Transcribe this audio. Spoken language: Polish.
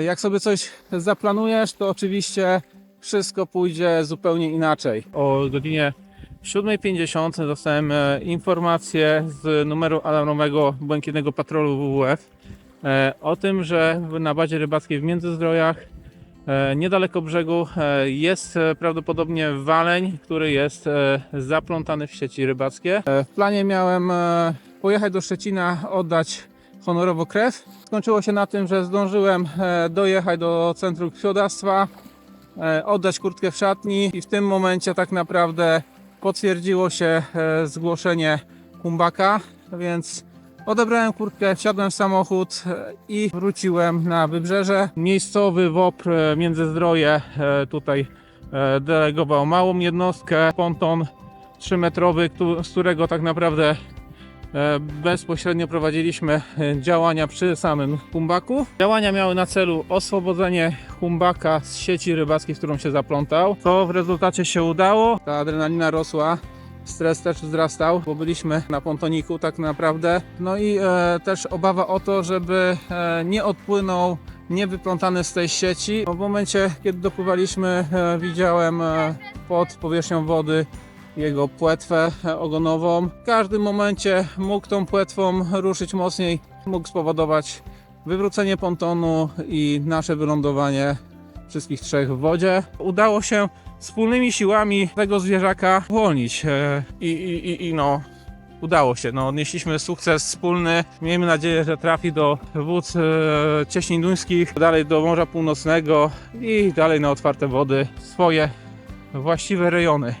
Jak sobie coś zaplanujesz, to oczywiście wszystko pójdzie zupełnie inaczej. O godzinie 7.50 dostałem e, informację z numeru alarmowego Błękitnego Patrolu WWF e, o tym, że na bazie rybackiej w Międzyzdrojach e, niedaleko brzegu jest prawdopodobnie waleń, który jest zaplątany w sieci rybackie. W planie miałem pojechać do Szczecina, oddać honorowo krew. Skończyło się na tym, że zdążyłem e, dojechać do centrum krwiodawstwa, e, oddać kurtkę w szatni i w tym momencie tak naprawdę potwierdziło się e, zgłoszenie Kumbaka, więc odebrałem kurtkę, wsiadłem w samochód i wróciłem na wybrzeże. Miejscowy WOPR Międzyzdroje tutaj delegował małą jednostkę, ponton 3-metrowy, któ- z którego tak naprawdę bezpośrednio prowadziliśmy e, działania przy samym humbaku. Działania miały na celu oswobodzenie humbaka z sieci rybackiej, w którą się zaplątał. To w rezultacie się udało. Ta adrenalina rosła. Stres też wzrastał, bo byliśmy na pontoniku tak naprawdę. No i e, też obawa o to, żeby e, nie odpłynął niewyplątany z tej sieci. W momencie, kiedy dopływaliśmy, e, widziałem e, pod powierzchnią wody jego płetwę ogonową. W każdym momencie mógł tą płetwą ruszyć mocniej, mógł spowodować wywrócenie pontonu i nasze wylądowanie wszystkich trzech w wodzie. Udało się wspólnymi siłami tego zwierzaka uwolnić e, i, i, i, i no udało się. No, odnieśliśmy sukces wspólny. Miejmy nadzieję, że trafi do wód e, cieśnin duńskich, dalej do Morza Północnego i dalej na otwarte wody swoje właściwe rejony.